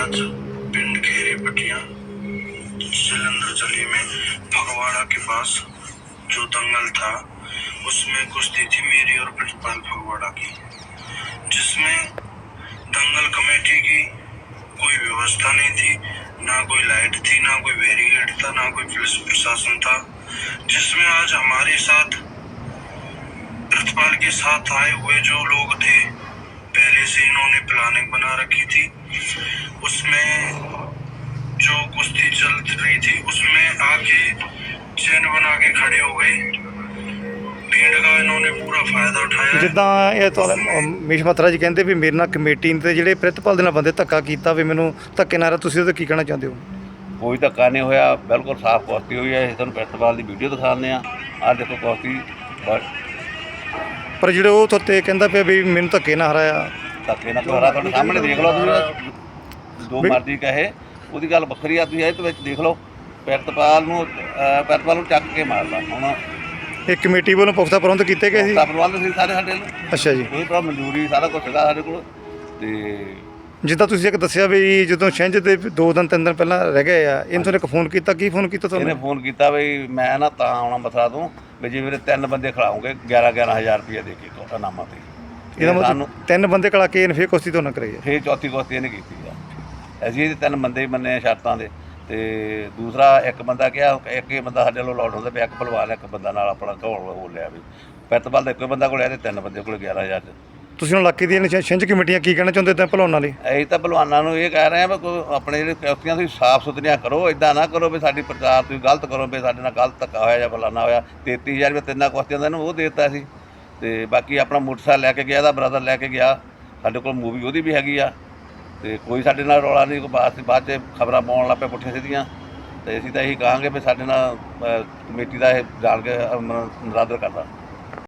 आज पिंड खेरी पटिया जलंधर ज़िले में फगवाड़ा के पास जो दंगल था, उसमें कुश्ती थी मेरी और प्रिंसिपल फगवाड़ा की, जिसमें दंगल कमेटी की कोई व्यवस्था नहीं थी, ना कोई लाइट थी, ना कोई बैरिकेड था, ना कोई पुलिस प्रशासन था, जिसमें आज हमारे साथ प्रतिपाल के साथ आए हुए जो लोग थे पहले से इन्होंने प्लानिंग बना रखी थी उसमें जो कुश्ती चल रही थी उसमें आके चैन बना के खड़े हो गए भीड़ का इन्होंने पूरा फायदा उठाया है। ਜਿੱਦਾਂ ਇਹ ਤੁਹਾਨੂੰ ਮੀਸ਼ ਮਤਰਾ ਜੀ ਕਹਿੰਦੇ ਵੀ ਮੇਰੇ ਨਾਲ ਕਮੇਟੀ ਨੇ ਤੇ ਜਿਹੜੇ ਪ੍ਰਿਤਪਾਲ ਦੇ ਨਾਲ ਬੰਦੇ ਧੱਕਾ ਕੀਤਾ ਵੀ ਮੈਨੂੰ ਧੱਕੇ ਨਾਲ ਤੁਸੀਂ ਉਹਦੇ ਕੀ ਕਹਿਣਾ ਚਾਹੁੰਦੇ ਹੋ ਕੋਈ ਧੱਕਾ ਨਹੀਂ ਹੋਇਆ ਬਿਲਕੁਲ ਸਾਫ਼ ਕੁਸ਼ਤੀ ਹੋਈ ਹੈ ਅਸੀਂ ਤੁਹਾਨੂੰ ਪ੍ਰਿੰਸੀਪਲ ਦੀ ਵੀਡੀਓ ਦਿਖਾਉਂਦੇ ਆ ਆਹ ਦੇਖੋ ਕੁਸ਼ਤੀ ਬ- ਪਰ ਜਿਹੜੇ ਉਹ ਤੁਹਾਤੇ ਕਹਿੰਦਾ ਪਿਆ ਵੀ ਮੈਨੂੰ ਧੱਕੇ ਨਾਲ ਹਰਾਇਆ। ਧੱਕੇ ਨਾਲ ਤੁਹਾਡਾ ਤੁਹਾਡੇ ਸਾਹਮਣੇ ਦੇਖ ਲਓ ਤੁਸੀਂ। ਵੀ- ਮਰਜ਼ੀ ਕਹੇ ਉਹਦੀ ਗੱਲ ਵੱਖਰੀ ਆ ਤੁਸੀਂ ਇਹ ਵਿੱਚ ਦੇਖ ਲਓ। ਪ੍ਰਿੰਸੀਪਲ ਨੂੰ ਅਹ, ਪ੍ਰਿੰਸੀਪਲ ਨੂੰ ਚੱਕ ਕੇ ਮਾਰਦਾ। ਹੁਣ ਇਹ ਕਮੇਟੀ ਵੱਲੋਂ ਪੁਖਤਾ ਪ੍ਰਬੰਧ ਕੀਤੇ ਗਏ ਸੀ? ਤਾਂ ਪ੍ਰਬੰਧ ਸੀ ਸਾਰੇ ਸਾਡੇ ਨੂੰ ਅੱਛਾ ਜੀ। ਕੋਈ ਤਾਂ ਮਨਜ਼ੂਰੀ ਸਾਰਾ ਕੁਝ ਸੀਗਾ ਸਾਡੇ ਕੋਲ। ਤੇ ਜਿੱਦਾਂ ਤੁਸੀਂ ਇੱਕ ਦੱਸਿਆ ਵੀ ਜਦੋਂ ਛਿੰਝ ਦੇ ਦੋ ਦਿਨ ਤਿੰਨ ਦਿਨ ਪਹਿਲਾਂ ਰਹਿ ਗਏ ਆ ਇਹਨੂੰ ਤੁਹਾਨੂੰ ਇੱਕ ਫੋਨ ਕੀਤਾ ਕੀ ਫੋਨ ਕੀਤਾ ਇਹਨੇ ਤੁਹਾਨੂੰ ਫੋਨ ਕੀਤਾ ਵੀ ਮੈਂ ਨਾ ਤਾਂ ਆਉਣਾ ਮਥਰਾ ਤੋਂ ਵੀ ਜੇ ਮੇਰੇ ਤਿੰਨ ਬੰਦੇ ਖੜਾਉਂਗੇ 11 11000 ਰੁਪਏ ਦੇ ਕੇ ਤੁਹਾਡਾ ਨਾਮਾ ਤੇ। ਇਹਦਾ ਮਤਲਬ ਤਿੰਨ ਬੰਦੇ ਕਲਾ ਕੇ ਇਹਨੇ ਫੇਰ ਕੁਸ਼ਤੀ ਤੋਂ ਨਾ ਕਰਾਈ ਆ। ਫੇਰ ਚੌਥੀ ਕੁਸ਼ਤੀ ਇਹਨੇ ਕੀਤੀ ਆ। ਅਸੀਂ ਇਹਦੇ ਤਿੰਨ ਬੰਦੇ ਹੀ ਮੰਨੇ ਆ ਸ਼ਰਤਾਂ ਦੇ ਤੇ ਦੂਸਰਾ ਇੱਕ ਬੰਦਾ ਕਿਹਾ ਇੱਕ ਹੀ ਬੰਦਾ ਸਾਡੇ ਵੱਲੋਂ ਲੋਡ ਹੁੰਦਾ ਪਿਆ ਇੱਕ ਭਲਵਾਨ ਇੱਕ ਬੰਦਾ ਨਾਲ ਆਪਣਾ ਘੋਲ ਹੋ ਲਿਆ ਵੀ। ਪਿੱਤਬਲ ਦਾ ਹੀ ਬੰਦਾ ਕੋਲ ਤੇ ਤਿੰਨ ਬੰਦੇ ਕੋਲ 11000 ਚ। ਤੁਸੀਂ ਹੁਣ ਇਲਾਕੇ ਦੀਆਂ ਛਿ- ਛਿੰਝ ਕਮੇਟੀਆਂ ਕੀ ਕਹਿਣਾ ਚਾਹੁੰਦੇ ਤਾਂ ਭਲਾਉਣ ਲਈ? ਅਸੀਂ ਤਾਂ ਭਲਵਾਨਾਂ ਨੂੰ ਇਹ ਕਹਿ ਰਹੇ ਆ ਵੀ ਕੋਈ ਆਪਣੇ ਜਿਹੜੇ ਕੁਸ਼ਤੀਆਂ ਤੁਸੀਂ ਸਾਫ਼ ਸੁਥਰੀਆਂ ਕਰੋ ਇਦਾਂ ਨਾ ਕਰੋ ਵੀ ਸਾਡੀ ਪ੍ਰਚਾਰ ਤੁਸੀਂ ਗਲਤ ਕਰੋ ਵੀ ਸਾਡੇ ਨਾਲ ਗਲਤ ਧੱਕਾ ਹੋਇਆ ਜਾਂ ਫਲਾਨਾ ਹੋਇਆ। 33000 ਰੁਪਏ ਤਿੰਨਾਂ ਕੁਸ਼ਤੀਆਂ ਦਾ ਇਹਨੂੰ ਉਹ ਦੇ ਦਿੱਤਾ ਸੀ। ਤੇ ਬਾਕੀ ਆਪਣਾ ਮੋਟਰਸਾਈਕਲ ਲੈ ਕੇ ਗਿਆ ਇਹਦਾ ਬ੍ਰਦਰ ਲੈ ਕੇ ਗਿਆ। ਸਾਡੇ ਕੋਲ ਮੂਵੀ ਉਹਦੀ ਵੀ ਹੈਗੀ ਆ। ਤੇ ਕੋਈ ਸਾਡੇ ਨਾਲ ਰੌਲਾ ਨਹੀਂ ਕੋਈ ਬਾਅਦ ਬਾਅਦ ਚ ਖਬਰਾਂ ਪਾਉਣ ਲੱਗ ਪਏ ਪੁੱਠੀਆਂ ਸਿੱਧੀਆਂ। ਤੇ ਅਸੀਂ ਤਾਂ ਇਹੀ ਕਹਾਂਗੇ ਵੀ ਸਾਡੇ ਨਾਲ ਅਹ, ਕਮੇਟੀ ਦਾ ਇਹ ਜਾਣ ਕੇ ਅਹ, ਨ- ਨਿਰਾਦਰ ਕਰਦਾ।